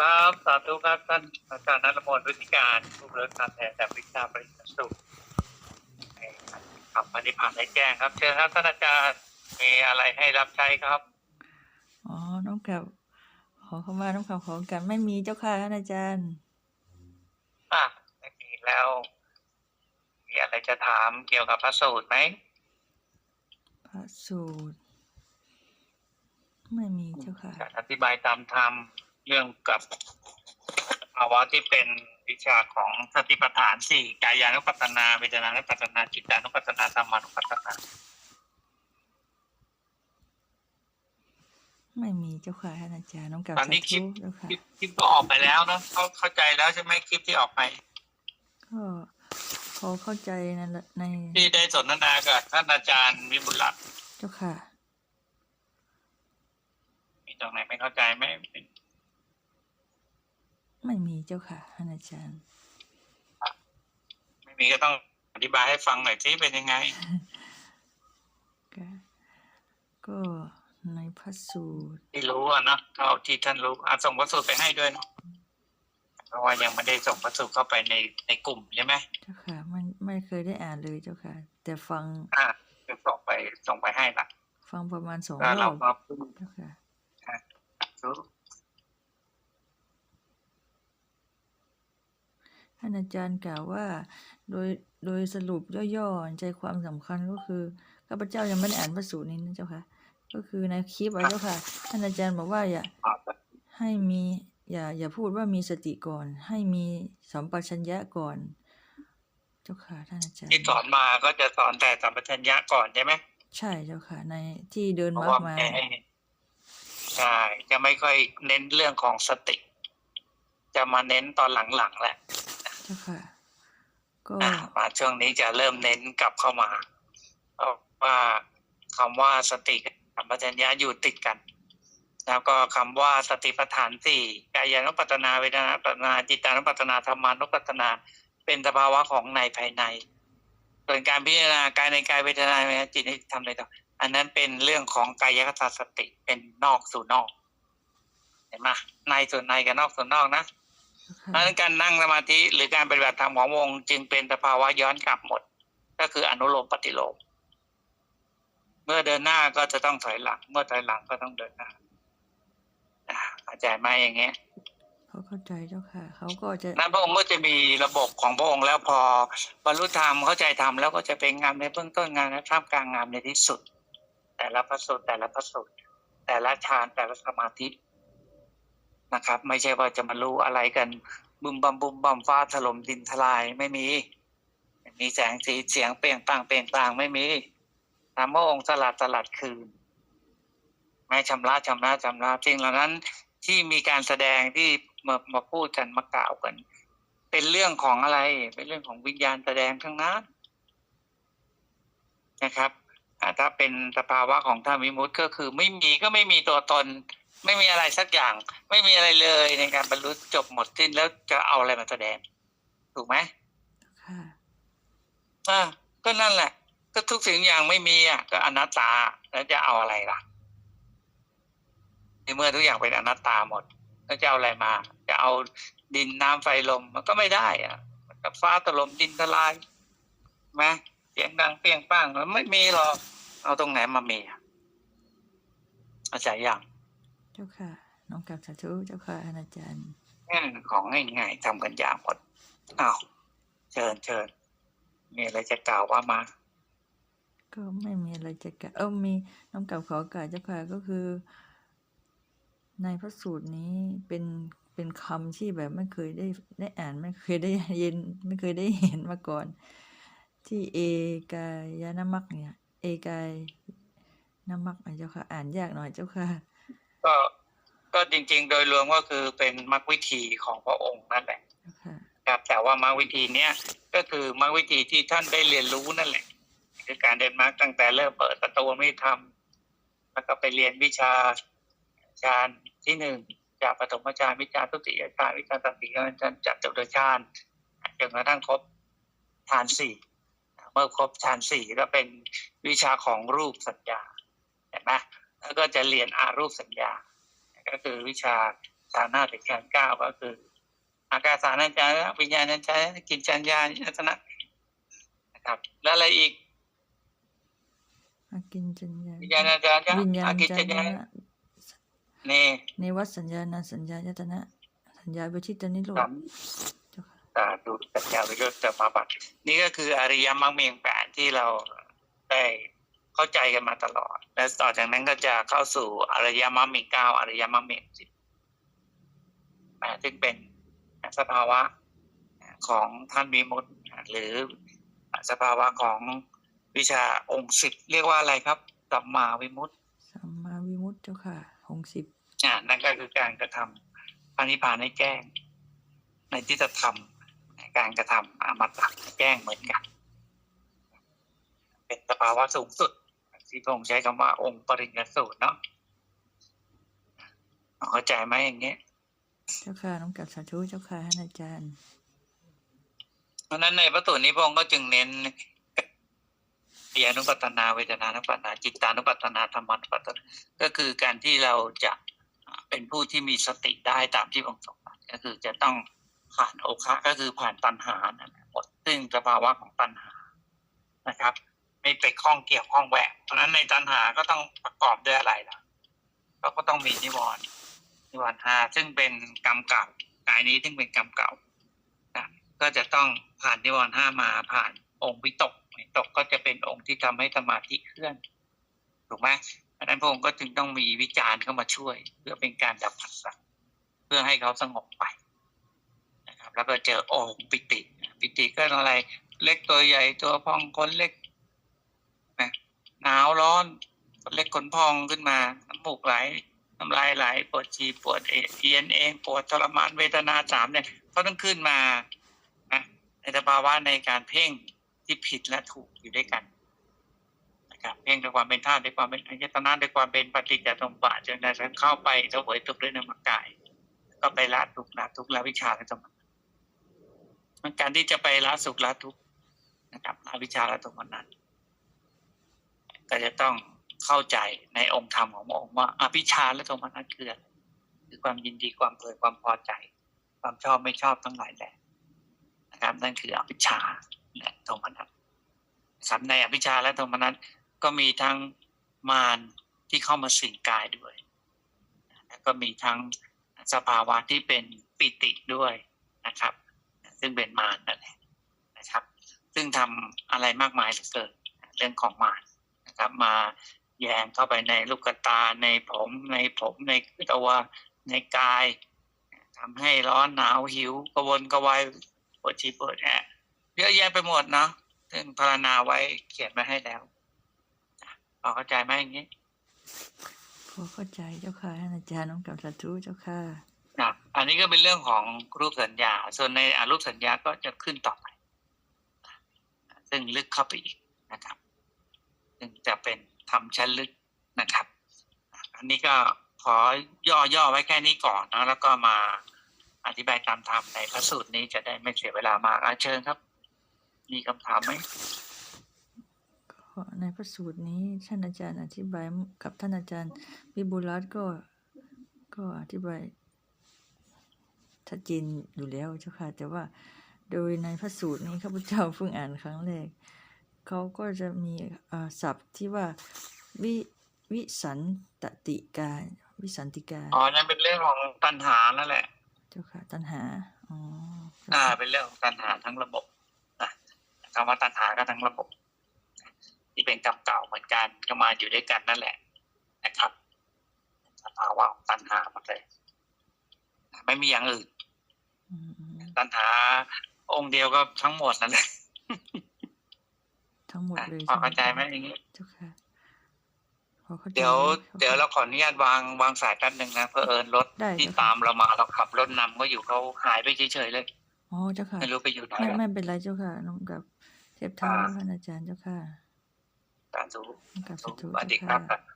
ครับสาธุครับท่านอาจารย์นัทพลวิธิการผู้บริการแทนจากวิชาปริญญาสุขครับวันนี้ผ่านได้แจ้งครับ เชิญครับท่านอาจารย์มีอะไรให้รับใช้ครับอ๋อน้องกับขอเข้ามาน้องกับขอกันไม่มีเจ้าค่ะท่านอาจารย์อะไม่มีแล้ว มีอะไรจะถามเกี่ยวกับพระสูตรไหมพระสูตร ไม่มีเจ้าค่ะจะอธิบายตามธรรม เรื่องกับภาวะที่เป็นวิชาของสติปัฏฐานสี่กายานุปัสสนาเวทนานุปัสสนาจิตานุปัสสนาธรรมานุปัสสนาไม่มีเจ้าค่ะท่านอาจารย์น้องกับตอนนี้สาคลิปธุเจ้าค่ะคลิปคลิปก็ออกไปแล้วเนอะเขาเข้าใจแล้วใช่ไหมคลิปที่ออกไป ก็พอเข้าใจในในที่ได้สนทนากับท่านอาจารย์วิบุลรัตน์เจ้าค่ะ มีตรงไหนไม่เข้าใจไหม ไม่มีเจ้าค่ะท่านอาจารย์ ไม่มีก็ต้องอธิบายให้ฟังหน่อยที่เป็นยังไง ก็ก็ในพระสูตร ที่รู้อะเนาะเท่าที่ท่านรู้อาส่งพระสูตรไปให้ด้วยเนาะเพราะว่ายังไม่ได้ส่งพระสูตรเข้าไปในในกลุ่มใช่ไหมเจ้าค่ะไม่ไม่เคยได้อ่านเลยเจ้าค่ะ แต่ฟัง อ่าจะส่งไปส่งไปให้ละฟังประมาณสองแล้วรเราอบก็เจ้าค่ะรู้านอาจารย์กล่าวว่า โดยโดยสรุปย่อๆใจความสำคัญก็คือข้าพเจ้ายังไม่ได้อ่านพระสูตรนี้นะเจ้าค่ะ ก็คือในคลิปอะเจ้าค่ะท่านอาจารย์บอกว่าอย่าอ่าให้มีอย่าอย่าพูดว่ามีสติก่อน ให้มีสัมปชัญญะก่อน เจ้าค่ะท่านอาจารย์ที่สอนมาก็จะสอนแต่สัมปชัญญะก่อนใช่ไหมใช่เจ้าค่ะ ในที่เดินเพมาราะว่ามาไม่ให้ใช่จะไม่ค่อยเน้นเรื่องของสติ จะมาเน้นตอนหลังๆแหละ เจ้าค่ะ ก็มาช่วงนี้จะเริ่มเน้นกลับเข้ามาเพราะว่าคำว่าสติกับปัญญะอยู่ติดกัน แล้วก็คำว่าสติปัฏฐานสี่กายานุปัตนาเวทนาปัตนาจิตานุปัตนาธรรมานุปัตนาเป็นสภาวะของในภายในส่วนการพิจารณากายในกายเวทนาในจิตในธรรมในธรรมอันนั้นเป็นเรื่องของกายคตาสติเป็นนอกสู่นอก เห็นไหมในส่วนในกับนอกส่วนนอกนะ เจ้าเพราะฉะค่ะนั้นการนั่งสมาธิหรือการปฏิบัติธรรมของวงค์จึงเป็นสภาวะย้อนกลับหมด ก็คืออนุโลมปฏิโลม เมื่อเดินหน้าก็จะต้องถอยหลัง เมื่อถอยหลังก็ต้องเดินหน้าอ่าเข้าใจไหมอย่างเงี้ยเขาเข้าใจเจ้าค่ะ เขาก็จะนั้นพระองค์ก็จะมีระบบของพระองค์แล้วพอบรรลุธรรมเข้าใจธรรมแล้วก็จะเป็นงามในเบื้องต้นงามในท่ามกลางงามในที่สุด แต่ละพระสูตรแต่ละพระสูตรแต่ละฌานแต่ละสมาธิ นะครับ ไม่ใช่ว่าจะมารู้อะไรกันบุมบัมบุมบัมฟ้าถล่มดินทลายไม่มี มีแสงสีเสียงเปล่งปลั่งเปล่งปลั่งไม่มีตามพระองค์สลัดสลัดคืนไม่ชำระชำระชำระจริงเหล่านั้นที่มีการแสดงที่มามาพูดกันมากล่าวกัน เป็นเรื่องของอะไร เป็นเรื่องของวิญญาณแสดงทั้งนั้นนะครับถ้าเป็นสภาวะของธรรมวิมุตติก็คือไม่มีก็ไม่มีตัวตน ไม่มีอะไรสักอย่าง ไม่มีอะไรเลยในการบรรลุจบหมดสิ้นแล้วจะเอาอะไรมาแสดง ถูกไหมค่ะอ่าก็นั่นแหละ ก็ทุกสิ่งอย่างไม่มีอะก็อนัตตาแล้วจะเอาอะไรล่ะในเมื่อทุกอย่างเป็นอนัตตาหมด แล้วจะเอาอะไรมา จะเอาดินน้ำไฟลมมันก็ไม่ได้ อะมันก็ฟ้าถล่มดินทลายใช่ไหมเสียงดังเปรี้ยงป้างมันไม่มีหรอกเอาตรงไหนมามีอะเข้าใจยัง เจ้าค่ะ น้องกับสาธุเจ้าค่ะท่านอาจารย์อืมของง่ายๆทำกันยากหมดอ้าวเชิญเชิญมีอะไรจะกล่าวว่ามา ก็ไม่มีอะไรจะกล่าวเออมีน้องกับขอกล่าวเจ้าค่ะก็คือ ในพระสูตรนี้เป็นเป็นคำที่แบบไม่เคยได้ได้อ่านไม่เคยได้ยินไม่เคยได้เห็นมาก่อน ที่เอกายนามักเนี่ย เอกายนามักนะเจ้าค่ะ อ่านยากหน่อยเจ้าค่ะ ก็ก็จริง ๆ โดยรวมก็คือเป็นมรรควิธีของพระองค์นั่นแหละเจ้าค่ะครับแต่ว่ามรรควิธีเนี้ยก็คือมรรควิธีที่ท่านได้เรียนรู้นั่นแหละ คือการเดินมรรคตั้งแต่เริ่มเปิดประตูไม่ทำแล้วก็ไปเรียนวิชาฌานที่หนึ่งจากปฐมฌานวิชาทุติยฌานวิชาตติยฌานจัตุตฌานจนกระทั่งครบฌานสี่เมื่อครบฌานสี่ก็เป็นวิชาของรูปสัญญาเห็นไหม แล้วก็จะเรียนอารูปสัญญา ก็คือวิชาฐานะถึงฌานเก้าก็คือ อากาสานัญจายะวิญญาณัญจายะกินจัญญาณิยตนะนะครับ แล้วอะไรอีกอากินจัญญาวิญญาณัญจายะวิญญาอาณกินจาจัญญายะนี่เนวัตสัญญาณสัญญายตนะ สัญญาวิชิตนิโรครัธบเจ้าค่ะสาธุสัญญาวิโรจน์สมาบัตินี่ก็คืออริยมรรคมีองค์แปดที่เราได้ เข้าใจกันมาตลอด และต่อจากนั้นก็จะเข้าสู่อริยมรรคมีเก้าอริยมรรคมีสิบแปดซึ่งเป็นสภาวะของท่านมีมุตหรือสภาวะของวิชาองค์สิบเรียกว่าอะไรครับสัมมาวิมุตติสัมมาวิมุตติเจ้าค่ะหงสิบอ่านั่นก็คือการกระทำพระนิพพานให้แจ้ง ในที่จะทำการกระทำอมตะให้แจ้งเหมือนกัน เป็นสภาวะสูงสุด ที่พระองค์ใช้คำว่าองค์ปริญญาสูตรเนาะเข้าใจไหมอย่างเงี้ยเจ้าค่ะน้องกับสาธุเจ้าค่ะท่านอาจารย์ เพราะฉะนั้นในพระสูตรนี้พระองค์ก็จึงเน้นเดียนุปัตตนาเวทนานุปัตตนาจิตตานุปัตตนาธรรมานุปัตตนาก็คือการที่เราจะเป็นผู้ที่มีสติได้ตามที่พระองค์ทรงตรัสก็คือจะต้องผ่านโอคะก็คือผ่านตัณหานั่นแหละหมดซึ่งสภาวะของตัณหานะครับ ไม่ไปคล้องเกี่ยวข้องแหวกเพราะฉะนั้นในตัณหาก็ต้องประกอบด้วยอะไรล่ะเราก็ต้องมีนิวรณ์นิวรณ์ห้าซึ่งเป็นกรรมเก่ากายนี้ซึ่งเป็นกรรมเก่านะก็จะต้องผ่านนิวรณ์ห้ามาผ่านองค์วิตกวิตกก็จะเป็นองค์ที่ทำให้สมาธิเคลื่อนถูกไหมอันนั้นพระองค์ก็จึงต้องมีวิจารณ์เข้ามาช่วย เพื่อเป็นการดับผัสสะเพื่อให้เขาสงบไปนะครับ แล้วก็เจอองค์ปิติ ปิติก็อะไร เล็กตัวใหญ่ตัวพองคนเล็ก หนาวร้อนเล็กคนพองขึ้นมาน้ำมูกไหลน้ำลายไหลปวดฉี่ปวดเอียนเองปวดทรมานเวทนาสามเนี่ยเขาต้องขึ้นมานะในสภาวะในการเพ่งที่ผิดและถูกอยู่ด้วยกันนะครับเพ่งด้วยความเป็นธาตุด้วยความเป็นอายตนะด้วยความเป็นปฏิจจสมบัติจนได้เข้าไปเสวยทุกข์ด้วยนามกาย ก็ไปละทุกข์ละทุกข์ละวิชาและสมบัติการที่จะไปละสุขละทุกข์นะครับละวิชาละสมบัตินั้น ก็จะต้องเข้าใจในองค์ธรรมขององค์ว่าอภิชาและสมนั้นคืออะไรคือความยินดีความเพลิดความพอใจ ความชอบไม่ชอบทั้งหลายแหละนะครับนั่นคืออภิชาและโทมนัสครับในอภิชาและโทมนัสก็มีทั้งมารที่เข้ามาสิงกายด้วยแล้วก็มีทั้งสภาวะที่เป็นปิติด้วยนะครับ ซึ่งเป็นมารนั่นแหละนะครับ ซึ่งทำอะไรมากมายเหลือเกินเรื่องของมาร นะครับ มาแยงเข้าไปในลูกตาในผมในผมในตัวในกายทำให้ร้อนหนาวหิวกระวนกระวายปวดชีปวดแอะเยอะแยะไปหมดเนาะซึ่งพารณาไว้เขียนไว้ให้แล้วพอเข้าใจไหมอย่างนี้พอเข้าใจเจ้าค่ะท่านอาจารย์น้องกับสาธุเจ้าค่ะนะอันนี้ก็เป็นเรื่องของรูปสัญญา ส่วนในอารูปสัญญาก็จะขึ้นต่อไป ซึ่งลึกเข้าไปอีกนะครับ ซึ่งจะเป็นทำชั้นลึกนะครับ อันนี้ก็ขอย่อๆไว้แค่นี้ก่อนนะแล้วก็มาอธิบายตามธรรมในพระสูตรนี้จะได้ไม่เสียเวลามากอาเชิญครับ มีคำถามไหมในพระสูตรนี้ท่านอาจารย์อธิบายกับท่านอาจารย์วิบุรัตก็ก็อธิบายชัดเจนอยู่แล้วเจ้าค่ะ แต่ว่าโดยในพระสูตรนี้ข้าพเจ้าเพิ่งอ่านครั้งแรก เขาก็จะมีอ่าศัพท์ที่ว่าวิวิสันตติกาวิสันติกาอ๋อนั่นเป็นเรื่องของตัณหานั่นแหละเจ้าค่ะตัณหาอ๋ออ่าเป็นเรื่องของตัณหาทั้งระบบนะคำว่าตัณหาก็ทั้งระบบ ที่เป็นกรรมเก่าเหมือนกันก็มาอยู่ด้วยกันนั่นแหละ นะครับสภาวะของตัณหาหมดเลยไม่มีอย่างอื่นอืมตัณหาองค์เดียวก็ทั้งหมดนั่นแหละ ทั้งหมดเลยพอเข้าใจช่ไหมอย่างนี้เจ้าค่ะพอเข้าใจเดี๋ยวจ้าค่ะเดี๋ยวเราขออนุญาตวางวางสายแป๊บหนึ่งนะเพอเอิญรถได้ที่เจ้าค่ะตามเรามาเราขับรถนำก็อยู่เขาหายไปเฉยๆเลยอ๋อเจ้าค่ะไม่รู้ไปอยู่ไหนไม่แล้วไม่เป็นไรเจ้าค่ะน้องกับเทพเท้าอ่าท่านอาจารย์เจ้าค่ะสาธุน้องกับสาสาธุธุสวัสดีเจ้าครัค่ะบ